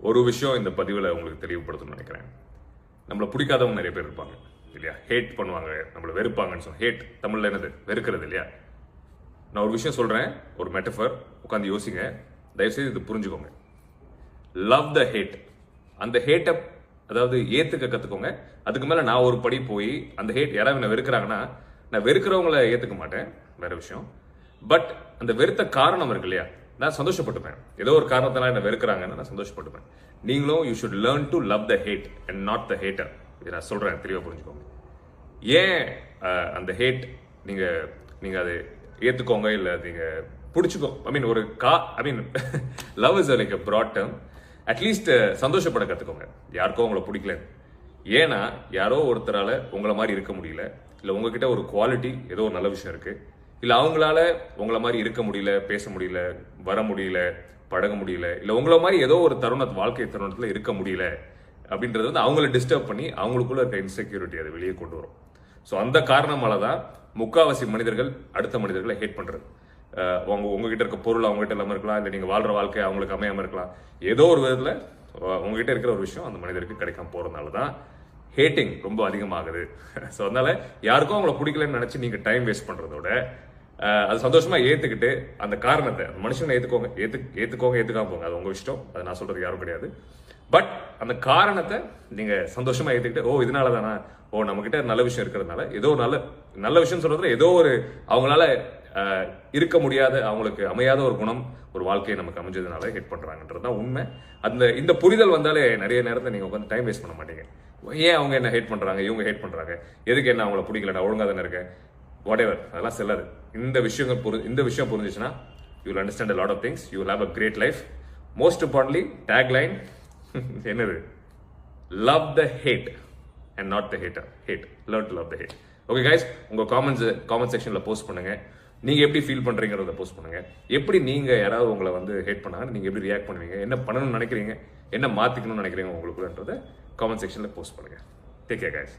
ஒரு விஷயம் இந்த பதிவில் உங்களுக்கு தெளிவுபடுத்தணும்னு நினைக்கிறேன். நம்மளை பிடிக்காதவங்க நிறைய பேர் இருப்பாங்க இல்லையா? ஹேட் பண்ணுவாங்க நம்மளை வெறுப்பாங்கன்னு சொன்ன ஹேட் தமிழில் என்னது? வெறுக்கிறது இல்லையா? நான் ஒரு விஷயம் சொல்கிறேன் ஒரு மெட்டஃபர் உட்காந்து யோசிங்க. தயவுசெய்து இது புரிஞ்சுக்கோங்க. லவ் த ஹேட் அந்த ஹேட்டை அதாவது ஏற்றுக்க கற்றுக்கோங்க அதுக்கு மேலே நான் ஒரு படி போய் அந்த ஹேட் யாராவது என்ன வெறுக்கிறாங்கன்னா நான் வெறுக்கிறவங்கள ஏற்றுக்க மாட்டேன் வேற விஷயம். பட் அந்த வெறுத்த காரணம் இருக்கு இல்லையா? நான் சந்தோஷப்பட்டுப்பேன். ஏதோ ஒரு காரணத்தினால என்ன வெறுக்கிறாங்கன்னு நான் சந்தோஷப்பட்டுப்பேன். நீங்களும் you should learn to love the hate and not the hater இது நான் சொல்கிறேன் தெளிவாக புரிஞ்சுக்கோங்க. ஏன் அந்த ஹேட் நீங்கள் நீங்கள் அதை ஏற்றுக்கோங்க இல்லை நீங்கள் பிடிச்சிக்கோ? ஐ மீன் ஒரு கா I mean love is like broad term at least சந்தோஷப்பட கற்றுக்கோங்க யாருக்கோ உங்களை பிடிக்கல. ஏன்னா யாரோ ஒருத்தரால் உங்களை மாதிரி இருக்க முடியல. இல்லை உங்ககிட்ட ஒரு குவாலிட்டி ஏதோ ஒரு நல்ல விஷயம் இருக்கு. இல்லை அவங்களால உங்களை மாதிரி இருக்க முடியல பேச முடியல வர முடியல பழக முடியல இல்லை உங்களை மாதிரி ஏதோ ஒரு தருண வாழ்க்கை தருணத்தில் இருக்க முடியல அப்படின்றது வந்து அவங்கள டிஸ்டர்ப் பண்ணி அவங்களுக்குள்ள இருக்க இன்செக்யூரிட்டி அதை வெளியே கொண்டு வரும். ஸோ அந்த காரணமால தான் முக்காவாசி மனிதர்கள் அடுத்த மனிதர்களை ஹேட் பண்ணுறது அஹ் உங்க உங்ககிட்ட இருக்க பொருள் அவங்ககிட்ட இல்லாமல் இருக்கலாம் இல்லை நீங்கள் வாழ்ற வாழ்க்கை அவங்களுக்கு அமையாமல் இருக்கலாம். ஏதோ ஒரு விதத்தில் உங்ககிட்ட இருக்கிற ஒரு விஷயம் அந்த மனிதருக்கு கிடைக்காம போகிறதுனால தான் ஹேட்டிங் ரொம்ப அதிகமாகுது. ஸோ அதனால் யாருக்கும் அவங்கள பிடிக்கலன்னு நினச்சி நீங்கள் டைம் வேஸ்ட் பண்ணுறதோட அது சந்தோஷமா ஏத்துக்கிட்டு அந்த காரணத்தை அந்த மனுஷனை ஏத்துக்கோங்க ஏத்து ஏத்துக்கோங்க ஏத்துக்காம போங்க. அது உங்க இஷ்டம். அது நான் சொல்றது யாரும் கிடையாது. பட் அந்த காரணத்தை நீங்க சந்தோஷமா ஏத்துக்கிட்டு ஓ இதனால தானா ஓ நம்ம கிட்ட நல்ல விஷயம் இருக்கிறதுனால ஏதோ நல்ல நல்ல விஷயம் சொல்றதுல ஏதோ ஒரு அவங்களால இருக்க முடியாத அவங்களுக்கு அமையாத ஒரு குணம் ஒரு வாழ்க்கையை நமக்கு அமைஞ்சதுனால ஹிட் பண்றாங்கன்றது தான் உண்மை. அந்த இந்த புரிதல் வந்தாலே நிறைய நேரத்தை நீங்க உட்காந்து டைம் வேஸ்ட் பண்ண மாட்டீங்க. ஏன் அவங்க என்ன ஹேட் பண்றாங்க? இவங்க ஹேட் பண்றாங்க. எதுக்கு என்ன அவங்கள பிடிக்கலடா? ஒழுங்காக தானே இருக்கேன் வாட் எவர் அதெல்லாம் செல்லாது. இந்த விஷயங்கள் புரி இந்த விஷயம் புரிஞ்சிச்சுன்னா you will understand lot of things you will have a great life most importantly tagline என்னது? Love the hate and not the hater hate learn to love the hate okay guys உங்கள் comments comment செக்ஷனில் post பண்ணுங்கள் நீங்கள் எப்படி feel பண்ணுறீங்கிறத post பண்ணுங்கள் எப்படி நீங்கள் யாராவது உங்களை வந்து ஹேட் பண்ணாங்க நீங்கள் எப்படி ரியாக்ட் பண்ணுவீங்க? என்ன பண்ணணும்னு நினைக்கிறீங்க? என்ன மாற்றிக்கணும்னு நினைக்கிறீங்க உங்களுக்குன்றதை காமெண்ட் செக்ஷனில் போஸ்ட் பண்ணுங்கள் டேக் கேர் கைஸ்